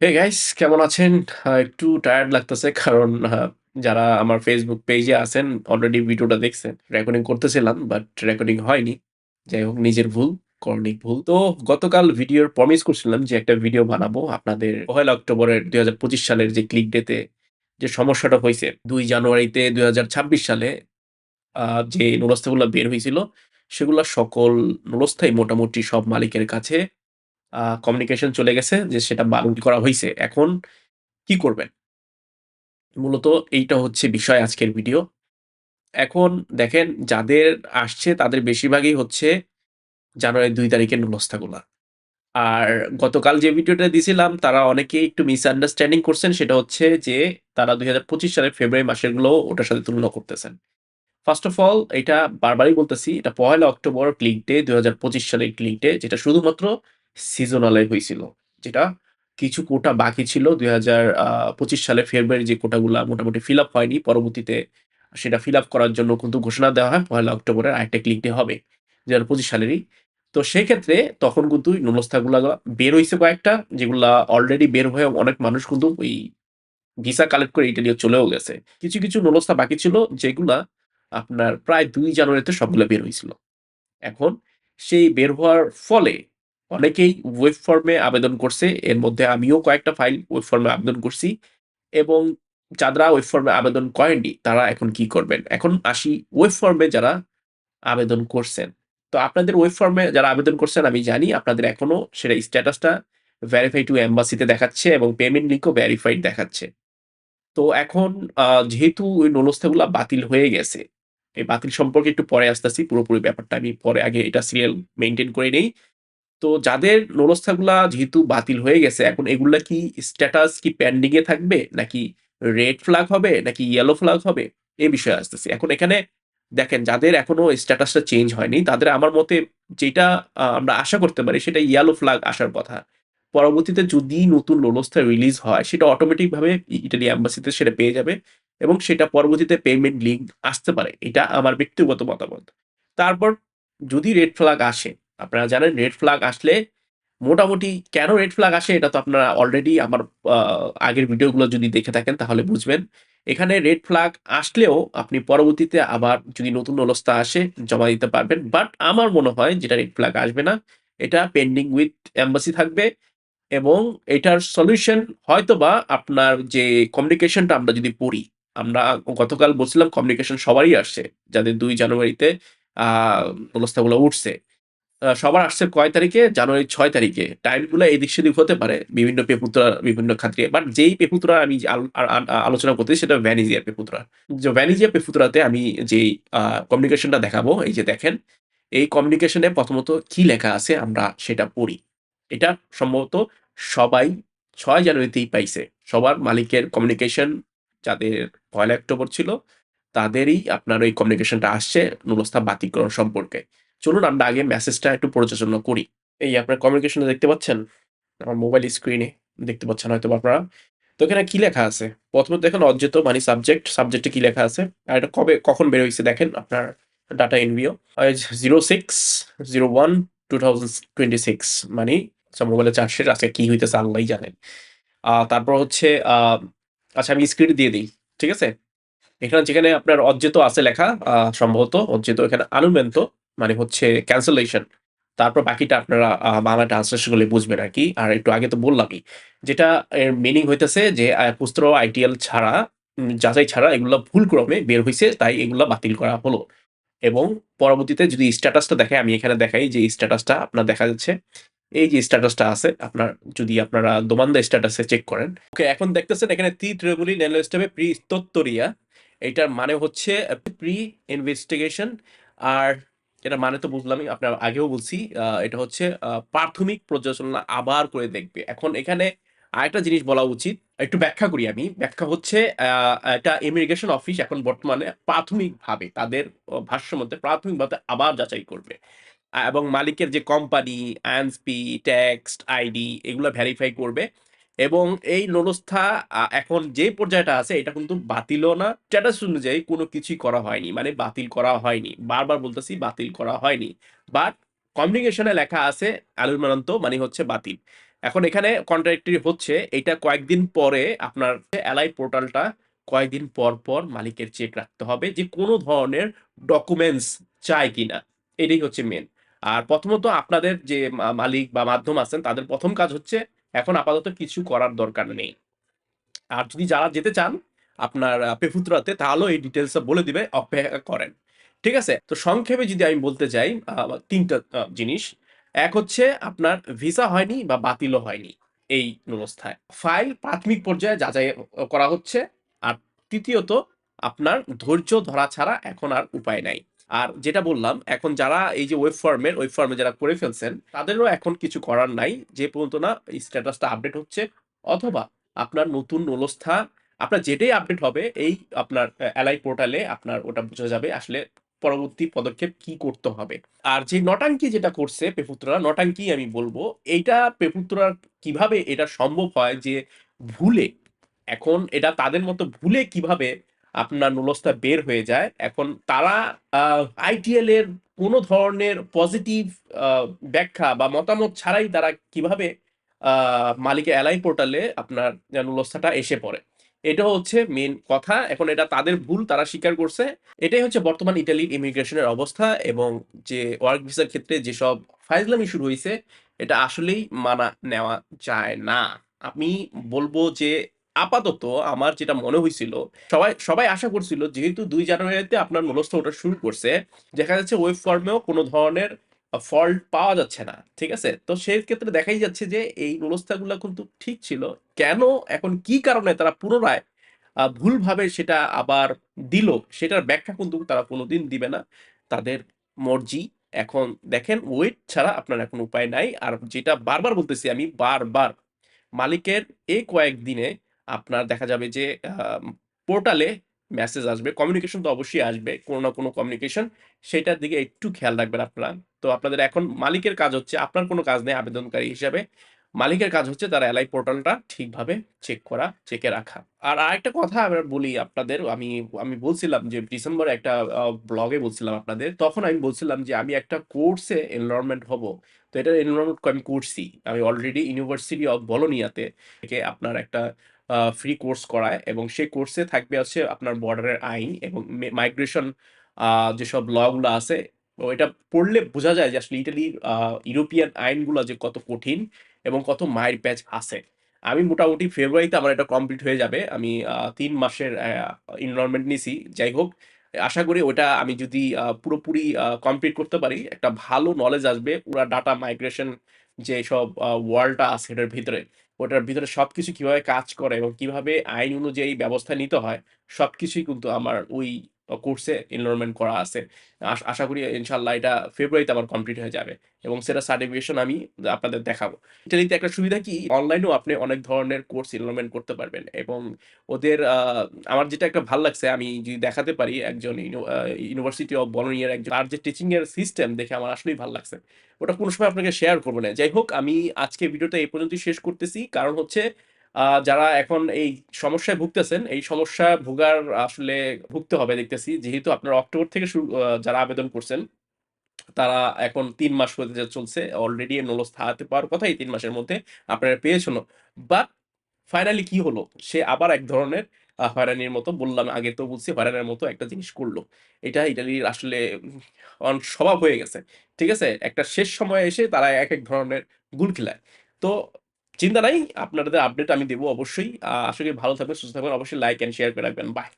Hey guys কেমন আছেন? একটু টায়ার্ড লাগতেছে কারণ যারা আমার Facebook পেজে আছেন অলরেডি ভিডিওটা দেখছেন। রেকর্ডিং করতেছিলাম বাট রেকর্ডিং হয়নি। যাই হোক নিজের ভুল, করণিক ভুল। তো গতকাল ভিডিওর প্রমিস করছিলাম যে একটা ভিডিও বানাবো আপনাদের পহেলা অক্টোবরের ২০২৫ সালের যে ক্লিক ডে তে যে সমস্যাটা হইছে ২ জানুয়ারিতে ২০২৬ সালে যে নুরস্থাগুলা বের হইছিল সেগুলা সকল নুরস্থাই মোটামুটি সব মালিকের কাছে কমিউনিকেশন চলে গেছে যে সেটা বাতিল করা হয়েছে এখন কি করবেন? মূলত এইটা হচ্ছে বিষয় আজকের ভিডিও। এখন দেখেন, যাদের আসছে তাদের বেশিরভাগই হচ্ছে জানুয়ারির দুই তারিখের নুরস্থাগুলা। আর গতকাল যে ভিডিওটা দিছিলাম, তারা অনেকেই একটু মিসআন্ডারস্ট্যান্ডিং করছেন, সেটা হচ্ছে যে তারা ২০২৫ সালের ফেব্রুয়ারি মাসেরগুলো ওটার সাথে তুলনা করতেছেন। ফার্স্ট অফ অল এটা বারবারই বলতেছি, এটা পয়লা অক্টোবর ক্লিক ডে ২০২৫ সালের ক্লিক ডে যেটা শুধুমাত্র সিজনাল হয়েছিল যেটা কিছু কোটা বাকি ছিল ২০২৫ সালে ফেব্রুয়ারির যে কোটাগুলা মোটামুটি ফিল আপ হয়নি। পরবর্তীতে সেটা ফিল আপ করার জন্য কিন্তু ঘোষণা দেওয়া হয় পহেলা অক্টোবরের আরেকটা ক্লিক ডে হবে। ২০২৫ সালেরই। তো সেক্ষেত্রে তখন কিন্তু নুরস্থাগুলা বের হয়েছে কয়েকটা যেগুলা অলরেডি বের হয়ে অনেক মানুষ কিন্তু ওই ভিসা কালেক্ট করে ইতালি চলেও গেছে। কিছু, কিছু নুরস্থা বাকি ছিল যেগুলা আপনার প্রায় দুই জানুয়ারিতে সবগুলো বের হয়েছিল এখন সেই বের হওয়ার ফলে অনেকেই ওয়েব ফর্মে আবেদন করছে। এর মধ্যে আমিও কয়েকটা ফাইল ওয়েব ফর্মে আবেদন করছি এবং যারা ওয়েব ফর্মে আবেদন করেননি তারা এখন কি করবেন? এখন আসি ওয়েব ফর্মে যারা আবেদন করছেন। তো আপনাদের ওয়েব ফর্মে যারা আবেদন করছেন আমি জানি আপনাদের এখনও সেটা স্ট্যাটাসটা ভেরিফাই টু এম্বাসি তে দেখাচ্ছে এবং পেমেন্ট লিংকও ভেরিফাইড দেখাচ্ছে। তো এখন যেহেতু ওই নুরস্থাগুলা বাতিল হয়ে গেছে, এই বাতিল সম্পর্কে একটু পরে আসতেছি। পুরোপুরি ব্যাপারটা আমি পরে আগে এটা সিরিয়াল মেনটেন করে নেই। তো যাদের নুরস্থাগুলা যেহেতু বাতিল হয়ে গেছে এখন এগুলা কি স্ট্যাটাস কি পেন্ডিং এ থাকবে? নাকি রেড ফ্ল্যাগ হবে? নাকি ইয়েলো ফ্ল্যাগ হবে? এ বিষয়ে আসতেছি। এখন এখানে দেখেন যাদের এখনও স্ট্যাটাসটা চেঞ্জ হয়নি তাদের আমার মতে যেটা আমরা আশা করতে পারি সেটা ইয়েলো ফ্ল্যাগ আসার কথা। পরবর্তীতে যদি নতুন নুরস্থা রিলিজ হয় সেটা অটোমেটিক ভাবে ইটালি এম্বাসিতে সেটা পেয়ে যাবে এবং সেটা পরবর্তীতে পেমেন্ট লিঙ্ক আসতে পারে। এটা আমার ব্যক্তিগত মতামত। তারপর যদি রেড ফ্ল্যাগ আসে, আপনারা জানেন রেড ফ্ল্যাগ আসলে মোটামুটি কেন রেড ফ্ল্যাগ আসে এটা তো আপনারা অলরেডি আমার আগের ভিডিওগুলো যদি দেখে থাকেন তাহলে বুঝবেন। এখানে রেড ফ্ল্যাগ আসলেও আপনি পরবর্তীতে আবার যদি নতুন নুরস্থা আসে জমা দিতে পারবেন। বাট আমার মনে হয় যেটা রেড ফ্ল্যাগ আসবে না। এটা পেন্ডিং উইথ এম্বাসি থাকবে এবং এটার সলিউশন হয়তোবা আপনার যে কমিউনিকেশনটা আমরা যদি পড়ি, আমরা গতকাল বলছিলাম কমিউনিকেশন সবারই আসছে। যাদের দুই জানুয়ারিতে আ নুরস্থাগুলো উঠছে। সবার আসছে কয় তারিখে? জানুয়ারি ছয় তারিখে। টাইমগুলা এদিক-সেদিক হতে পারে বিভিন্ন পেপুত্রা বিভিন্ন খাতিরে। বাট যেই পেপুত্রা আমি আলোচনা করতেছি সেটা ভ্যানিজিয়া পেপুত্রা। যে ভ্যানিজিয়া পেপুত্রাতে আমি যেই কমিউনিকেশনটা দেখাবো, এই যে দেখেন। এই কমিউনিকেশনে প্রথমত কি লেখা আছে আমরা সেটা পড়ি। এটা সম্ভবত সবাই ছয় জানুয়ারিতেই পাইছে। সবার মালিকের কমিউনিকেশন যাদের পয়লা অক্টোবর ছিল, তাদেরই আপনার ওই কমিউনিকেশনটা আসছে নুরস্থা বাতিলকরণ সম্পর্কে। চলুন আমরা আগে মেসেজটা একটু পরিচালনা করি। এই আপনার কমিউনিকেশনটা দেখতে পাচ্ছেন? আমার মোবাইল স্ক্রিনে দেখতে পাচ্ছেন হয়তোবা আপনারা। তো এখানে কি লেখা আছে? প্রথমত দেখেন অজ্জেত মানে সাবজেক্ট, সাবজেক্টে কি লেখা আছে? আর এটা কবে কখন বের হইছে দেখেন আপনার data এনভিও zero six zero one two thousand twenty six মানে মোবাইলে চার্জের আজকে কি হইতেছে আল্লাহই জানেন। তারপর হচ্ছে আচ্ছা আমি স্ক্রিন দিয়ে দিই ঠিক আছে? এখানে যেখানে আপনার অজ্জেত আছে লেখা সম্ভবত অজ্জেত এখানে আনুমেন্তো মানে হচ্ছে ক্যান্সেলেশন। তারপর বাকিটা আপনারা বাংলা ট্রান্সলেশন করলে বুঝবেন আরকি। আর একটু আগে তো বললামই। যেটা এর মিনিং হইতেছে যে পুস্ত্র আইটিএল ছাড়া যাচাই ছাড়া এগুলো ভুল ক্রমে বের হয়েছে তাই এগুলো বাতিল করা হলো। এবং পরবর্তীতে যদি স্ট্যাটাসটা দেখাই আমি এখানে দেখাই যে স্ট্যাটাসটা আপনার দেখা যাচ্ছে। এই যে স্ট্যাটাসটা আছে, আপনার, যদি আপনারা দোমান্দা স্ট্যাটাসে চেক করেন। ওকে এখন দেখতেছেন এখানে তি ট্রেবুলি নেলো স্টেপে প্রি স্তোত্তরিয়া। এটার মানে হচ্ছে প্রি ইনভেস্টিগেশন আর এটার মানে তো বুঝলামই আপনার আগেও বলছি। এটা হচ্ছে প্রাথমিক পর্যালোচনা আবার করে দেখবে। এখন এখানে আরেকটা জিনিস বলা উচিত। একটু ব্যাখ্যা করি আমি। ব্যাখ্যা হচ্ছে এটা ইমিগ্রেশন অফিস এখন বর্তমানে প্রাথমিকভাবে তাদের ভাষ্য মধ্যে প্রাথমিকভাবে আবার যাচাই করবে। এবং মালিকের যে কোম্পানি, আইএনসপি, ট্যাক্স, আইডি এগুলো ভেরিফাই করবে এবং এই নুরস্থা এখন যে পর্যায়টা আছে, এটা কিন্তু বাতিলও না। স্ট্যাটাস অনুযায়ী কোনো কিছুই করা হয়নি। মানে বাতিল করা হয়নি। বারবার বলতেছি, বাতিল করা হয়নি। বাট কমিউনিকেশন লেখা আছে আলুমানান্তো মানে হচ্ছে বাতিল। এখন এখানে কন্ট্রাক্টরি হচ্ছে, এটা কয়েকদিন পরে আপনার এলআই পোর্টালটা কয়েকদিন পর পর মালিকের চেক রাখতে হবে যে কোনো ধরনের ডকুমেন্টস চায় কিনা এটাই হচ্ছে মেন আর প্রথমত আপনাদের যে মালিক বা মাধ্যম আছেন, তাদের প্রথম কাজ হচ্ছে এখন আপাতত কিছু করার দরকার নেই। আর যদি যারা যেতে চান আপনার পেফুতরাতে তাহলেও এই ডিটেলস বলে দিবে, অপেক্ষা করেন। ঠিক আছে? তো সংক্ষেপে যদি আমি বলতে চাই তিনটা জিনিস। এক হচ্ছে আপনার ভিসা হয়নি বা বাতিলও হয়নি এই অবস্থায় ফাইল প্রাথমিক পর্যায়ে যাচাই করা হচ্ছে। আর তৃতীয়ত, আপনার ধৈর্য ধরা ছাড়া এখন আর উপায় নাই। আর যেটা বললাম, এখন যারা এই যে ওয়েব ফর্মের ওয়েব ফর্মে যারা করে ফেলছেন, তাদেরও এখন কিছু করার নাই। যে পর্যন্ত না স্ট্যাটাসটা আপডেট হচ্ছে, অথবা আপনার নতুন নলস্থা, আপনার যেটাই আপডেট হবে, এই আপনার এলআই পোর্টালে আপনার ওটা বোঝা যাবে আসলে পরবর্তী পদক্ষেপ কি করতে হবে। আর যে নটাঙ্কি যেটা করছে পেপুত্রা নটাঙ্কি আমি বলব, এইটা পেপুত্রার কীভাবে এটা সম্ভব হয় যে ভুলে, এখন এটা তাদের মতো ভুলে কীভাবে আপনার নুলস্তা বের হয়ে যায়। এখন তারা আইটিএল এর কোনো ধরনের পজিটিভ ব্যাখ্যা বা মতামত ছাড়াই তারা কীভাবে আহ, মালিকের এলআই পোর্টালে আপনার নুলস্থাটা এসে পড়ে। এটা হচ্ছে মেন কথা। এখন এটা তাদের ভুল তারা স্বীকার করছে। এটাই হচ্ছে বর্তমান ইটালির ইমিগ্রেশনের অবস্থা এবং যে ওয়ার্ক ভিসার ক্ষেত্রে যেসব ফাইজলামি শুরু হয়েছে এটা আসলেই মানা নেওয়া যায় না। আমি বলব যে আপাতত আমার যেটা মনে হয়েছিল সবাই সবাই আশা করছিল যেহেতু দুই জানুয়ারিতে আপনার নলস্থ ওটা শুরু করছে, দেখা যাচ্ছে ওয়েব ফর্মেও কোনো ধরনের ফল্ট পাওয়া যাচ্ছে না, ঠিক আছে? তো সেই ক্ষেত্রে দেখাই যাচ্ছে যে এই নুলস্থাগুলো কিন্তু ঠিক ছিল। কেন? এখন কি কারণে তারা পুনরায় ভুলভাবে সেটা আবার দিল, সেটার ব্যাখ্যা কিন্তু তারা কোনোদিন দিবে না। তাদের মর্জি এখন দেখেন ওয়েট ছাড়া আপনার এখন উপায় নাই। আর যেটা বারবার বলতেছি আমি, বারবার মালিকের এই কয়েকদিনে আপনার দেখা যাবে যে পোর্টালে মেসেজ আসবে কমিউনিকেশন তো অবশ্যই আসবে, কোনো না কোনো কমিউনিকেশন সেটার দিকে একটু খেয়াল রাখবেন আপনারা। তো আপনাদের এখন মালিকের কাজ হচ্ছে, আপনার কোনো কাজ নেই আবেদনকারী হিসাবে, মালিকের কাজ হচ্ছে তার এলআই পোর্টালটা ঠিকভাবে চেক করা চেকে রাখা। আর আরেকটা কথা আমরা বলি আপনাদের, আমি আমি বলছিলাম যে, ডিসেম্বরে একটা ব্লগে বলছিলাম আপনাদের, তখন আমি বলছিলাম যে, আমি একটা কোর্সে এনরোলমেন্ট হব। তো এটা এনরোলমেন্ট আমি করছি। আমি অলরেডি ইউনিভার্সিটি অফ বলোনিয়াতে আপনার একটা ফ্রি কোর্স করায় এবং সেই কোর্সে থাকবে হচ্ছে আপনার বর্ডারের আইন এবং মাইগ্রেশন যেসব লগুলো আছে, ওইটা পড়লে বোঝা যায় যে আসলে ইটালির ইউরোপিয়ান আইনগুলো যে কত কঠিন এবং কত মায়ের প্যাচ আছে। আমি মোটামুটি ফেব্রুয়ারিতে আমার এটা কমপ্লিট হয়ে যাবে। আমি তিন মাসের ইনরোলমেন্ট নিছি। যাই হোক, আশা করি ওটা আমি যদি পুরোপুরি কমপ্লিট করতে পারি, একটা ভালো নলেজ আসবে, পুরো ডাটা মাইগ্রেশন যে সব ওয়ার্ল্ডটা আছে এটার ভিতরে। ওটার ভিতরে সবকিছু কীভাবে কাজ করে এবং কীভাবে আইন অনুযায়ী ব্যবস্থা নিতে হয়, সবকিছুই কিন্তু আমার ওই কোর্সে এনরোলমেন্ট করা আছে। আশা করি ইনশাল্লাহ এটা ফেব্রুয়ারিতে আমার কমপ্লিট হয়ে যাবে এবং সেটা সার্টিফিকেশন আমি আপনাদের দেখাবো। ইটালিতে একটা সুবিধা কি? অনলাইনেও আপনি অনেক ধরনের কোর্স এনরোলমেন্ট করতে পারবেন এবং ওদের আমার যেটা একটা ভালো লাগছে, আমি যদি দেখাতে পারি একজন ইউনিভার্সিটি অফ বলোনিয়ার একজন, তার যে টিচিং এর সিস্টেম দেখে আমার আসলেই ভালো লাগছে। ওটা কোনো সময় আপনাকে শেয়ার করব না। যাই হোক, আমি আজকে ভিডিওটা এই পর্যন্তই শেষ করতেছি। কারণ হচ্ছে যারা এখন এই সমস্যায় ভুগতেছেন, এই সমস্যা ভোগার আসলে ভুগতে হবে দেখতেছি। যেহেতু আপনারা অক্টোবর থেকে শুরু যারা আবেদন করছেন, তারা এখন তিন মাস হতে চলছে অলরেডি নলস্থা হাতে পাওয়ার কথা এই তিন মাসের মধ্যে আপনারা পেয়েছেন। বাট ফাইনালি কি হলো? সে আবার এক ধরনের হয়রানির মতো, বললাম আগে তো বলছি, হয়রানির মতো একটা জিনিস করল। এটা ইটালির আসলে অন- স্বভাব হয়ে গেছে। ঠিক আছে? একটা শেষ সময়ে এসে তারা এক এক ধরনের গুল খেলায়। তো চিন্তা নাই, আপনাদের আপডেট আমি দেবো অবশ্যই। আশা করি ভালো থাকবেন, সুস্থ থাকবেন, অবশ্যই লাইক অ্যান্ড শেয়ার করে রাখবেন। বাই